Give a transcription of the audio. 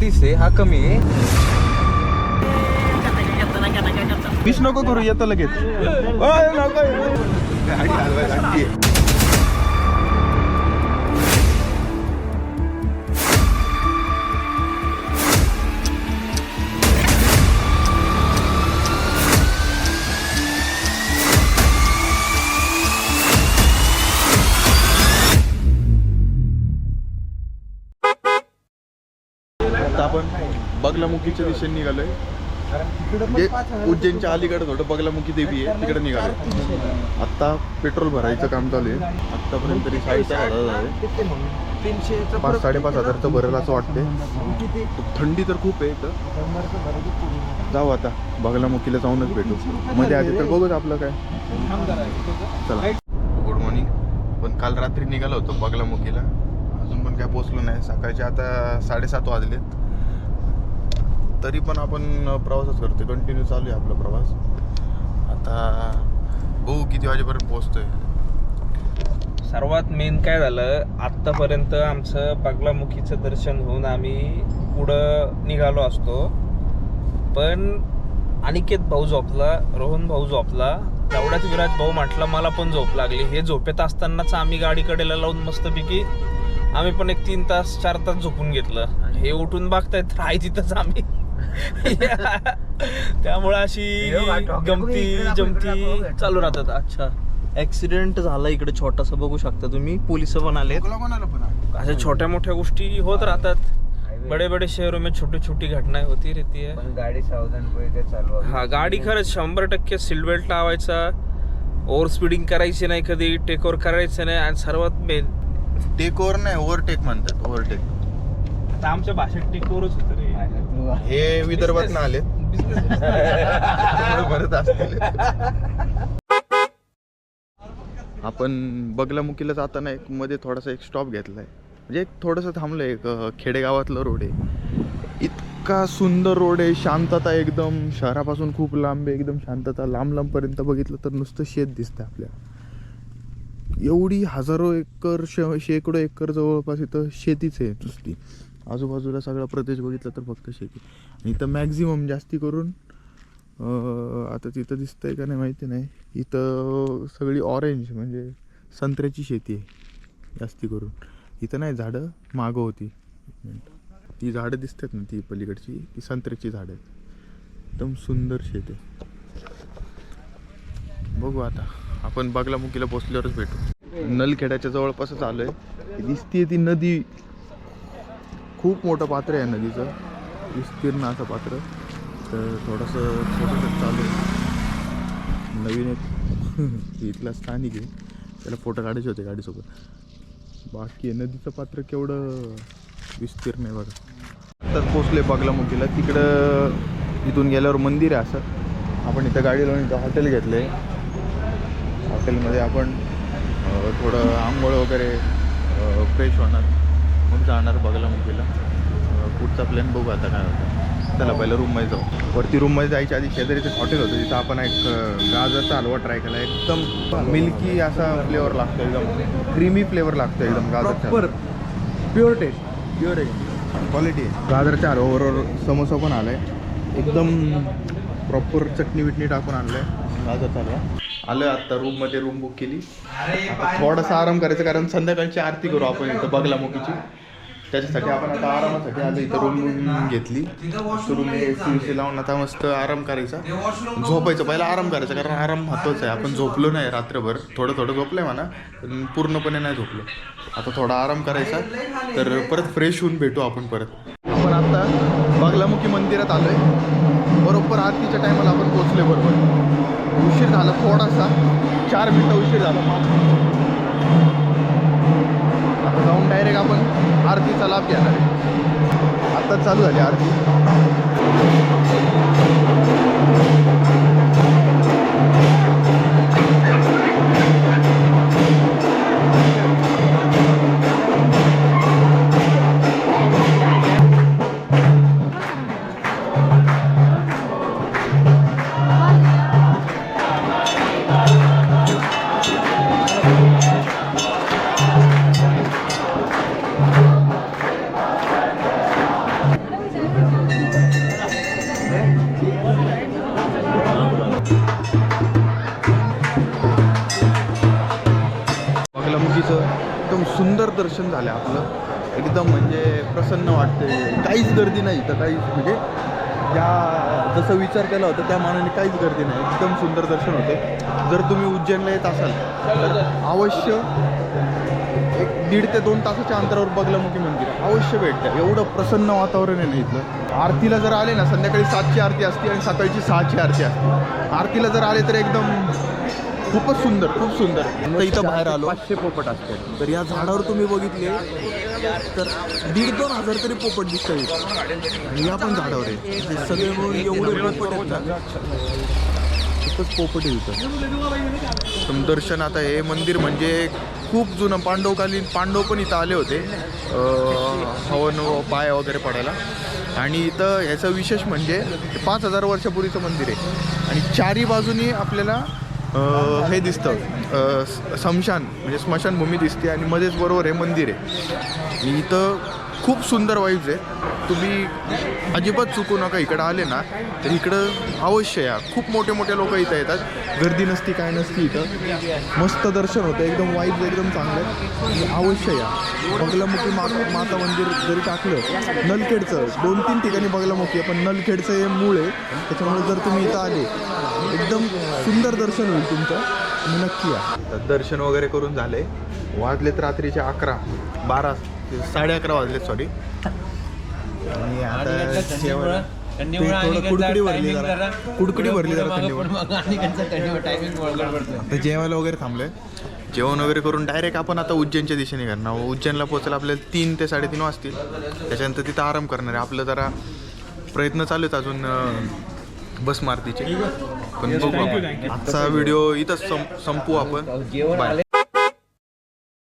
तीस आहे हा कमी आहे वीस नको करू येतं लगेच आता आपण बगलामुखीच्या दिशेने निघालोय. उज्जैनच्या अलीकडे थोडं बगलामुखी देवी आहे तिकडे निघालो आता पेट्रोल भरायचं काम चालू आहे. आतापर्यंत तरी साडेचार हजार झाले पाच साडेपाच हजारचं भरेल असं वाटते थंडी तर खूप आहे इथं. जाऊ आता बगलामुखीला जाऊनच भेटू. मध्ये आधी तर बघूच आपलं काय. चला. गुड मॉर्निंग पण काल रात्री निघालो होतो बगलामुखीला. अजून पण काय पोचलो नाही. सकाळचे आता साडेसात वाजलेत. तरी पण आपण प्रवासच करतोय. कंटिन्यू चालू आहे आपला प्रवास. आता बघू किती वाजेपर्यंत पोहोचतोय. सर्वात मेन काय झालं आत्तापर्यंत आमचं बागलामुखीचं दर्शन होऊन आम्ही पुढं निघालो असतो. पण अनिकेत भाऊ झोपला रोहन भाऊ झोपला तेवढ्याच विराज भाऊ म्हटला मला पण झोप लागली. हे झोपेत असतानाच आम्ही गाडीकडेला लावून मस्तपैकी आम्ही पण एक तीन तास चार तास झोपून घेतलं. आणि हे उठून बघतायत राहाय तिथंच आम्ही. त्यामुळे अशी गमती जमती चालू राहतात. अच्छा. ऍक्सिडेंट झाला इकडे छोटासा बघू शकता तुम्ही. पोलीस पण आले अशा छोट्या मोठ्या गोष्टी होत राहतात. बडे बडे शहरों में छोटी छोटी घटनाएं होती रहती है गाडी चालवा हा गाडी खरंच शंभर टक्के सीट बेल्ट लावायचा. ओव्हर स्पीडिंग करायची नाही कधी टेक ओव्हर करायचं नाही. आणि सर्वात मेन टेक ओव्हर नाही ओव्हरटेक म्हणतात ओव्हरटेक आता आमच्या भाषेत टेक ओव्हरच होतं रे. हे विदर्भात ना आले परत असतील. आपण बगलामुखीला जाताना एक मध्ये थोडासा एक स्टॉप घेतलाय. म्हणजे एक थोडंसं थांबलं एक खेडेगावातलं रोड आहे. इतका सुंदर रोड आहे शांतता एकदम. शहरापासून खूप लांब आहे एकदम शांतता. लांब लांबपर्यंत बघितलं तर नुसतं शेत दिसतं आपल्याला. एवढी हजारो एकर श शेकडो एकर जवळपास इथं शेतीच आहे नुसती. आजूबाजूला सगळा प्रदेश बघितला तर फक्त शेती. आणि इथं मॅक्झिमम जास्ती करून आता तिथं दिसतंय का नाही माहिती नाही. इथं सगळी ऑरेंज म्हणजे संत्र्याची शेती आहे जास्ती करून. इथं नाही झाडं मागं होती. ती झाडं दिसतात ना ती पलीकडची ती संत्र्याची झाडं आहेत. एकदम सुंदर शेत आहे. बघू आता. आपण बागलामुखीला पोचल्यावरच भेटू. नलखेड्याच्या जवळपासच आलो आहे दिसतीये ती नदी खूप मोठं पात्र आहे नदीचं. विस्तीर्ण असं पात्र. तर थोडंसं फोटोशूट चालू आहे. नवीन एक इथला स्थानिक आहे. त्याला फोटो काढायचे होते गाडीसोबत. बाकी नदीचं पात्र केवढं विस्तीर्ण आहे बघा. तर पोचले बागलामुखीला. तिकडं इथून गेल्यावर मंदिर आहे असं. आपण इथं गाडी लावून इथं हॉटेल घेतलं आहे हॉटेलमध्ये आपण थोडं आंघोळ वगैरे फ्रेश होणार. मग जाणार बगलामुखीला अ, पुढचा प्लॅन बघू आता काय होतं. चला पहिलं रूममध्ये जाऊ. वरती रूममध्ये जायच्या आधी शेजारीचं हॉटेल होतं. तिथं आपण एक गाजरचा हलवा ट्राय केला. एकदम मिल्की असा फ्लेवर लागतो एकदम क्रीमी फ्लेवर लागतो एकदम गाजरचा. प्युअर टेस्ट प्युअर आहे. क्वालिटी आहे. गाजरच्या हलव्याबरोबर समोसा पण आलाय. एकदम प्रॉपर चटणी बिटणी टाकून आणलंय. गाजरचा हलवा. आलं आत्ता रूममध्ये रूम बुक केली. आता थोडासा आराम करायचा कारण संध्याकाळची आरती करू आपण इथं बगलामुखीची त्याच्यासाठी आपण आता आरामासाठी आज इथं रूम घेतली. रूम सी लावून आता मस्त आराम करायचा. झोपायचं पहिला आराम करायचा कारण आराम महत्त्वाचा आहे. आपण झोपलो नाही रात्रभर. थोडं थोडं झोपलंय म्हणा पण पूर्णपणे नाही झोपलो. आता थोडा आराम करायचा. तर परत फ्रेश होऊन भेटू आपण परत. आपण आता बागलामुखी मंदिरात आलोय. बरोबर आरतीच्या टायमाला आपण पोहोचलोय बरोबर. उशीर झाला थोडासा. चार मिनटं उशीर झाला आता जाऊन डायरेक्ट आपण आरतीचा लाभ घेणार आहे. आत्ताच चालू झाली आरती. तिचं एकदम सुंदर दर्शन झालं आपलं. एकदम म्हणजे प्रसन्न वाटते काहीच गर्दी नाही तर काहीच म्हणजे ज्या जसं विचार केला होता त्या मानाने काहीच गर्दी नाही. एकदम सुंदर दर्शन होते. जर तुम्ही उज्जैनला येत असाल तर अवश्य एक दीड ते दोन तासाच्या अंतरावर बगलामुखी मंदिर. अवश्य भेटतं एवढं प्रसन्न वातावरण आहे ना इथलं. आरतीला जर आले ना संध्याकाळी सातची आरती असते आणि सकाळची सहाची आरती असते. आरतीला जर आले तर एकदम खूपच सुंदर खूप सुंदर. इथं बाहेर आलो. पाचशे पोपट असते तर या झाडावर तुम्ही बघितले तर दीड दोन हजार तरी पोपट दिसत आणि या पण झाडावर आहे. सगळे मिळून एवढे पोपट आहेत ना खूपच पोपट आहे इथं. दर्शन आता हे मंदिर म्हणजे खूप जुनं पांडवकालीन पांडव पण इथं आले होते. हवन व पाय वगैरे पडायला. आणि इथं ह्याचं विशेष म्हणजे पाच हजार वर्षापूर्वीचं मंदिर आहे. आणि चारी बाजूनी आपल्याला हे दिसतं. अं, स्मशान म्हणजे स्मशानभूमी दिसते आणि मध्येच बरोबर हे मंदिर आहे. इथं खूप सुंदर वाईब्स आहे तुम्ही अजिबात चुकू नका इकडं आले ना तर इकडं अवश्य या. खूप मोठे मोठे लोक इथं येतात. गर्दी नसती काय नसती इथं. मस्त दर्शन होतं. एकदम वाईब्स एकदम चांगलं आहे अवश्य या. बगलामुखी मा माता मंदिर जरी टाकलं नलखेडचं दोन तीन ठिकाणी बगलामुखी आहे पण नलखेडचं हे मूळ आहे. त्याच्यामुळे जर तुम्ही इथं आले एकदम सुंदर दर्शन होईल तुमचं. नक्की या. दर्शन वगैरे करून झाले. वाजलेत रात्रीचे अकरा बारा. साडे अकरा वाजलेत सॉरी आणि आता जेवण. ते थोडं कुडकुडी भरली जरा. कुडकुडी भरली जरा आता जेवायला वगैरे थांबलोय. जेवण वगैरे करून डायरेक्ट आपण आता उज्जैनच्या दिशेने करणार उज्जैनला पोचायला आपल्याला तीन ते साडेतीन वाजतील. त्याच्यानंतर तिथं आराम करणार आहे. आपलं जरा प्रयत्न चालू आहेत अजून बस मारतीचे. पण बघू आपण. आजचा व्हिडिओ इथंच संपू आपण.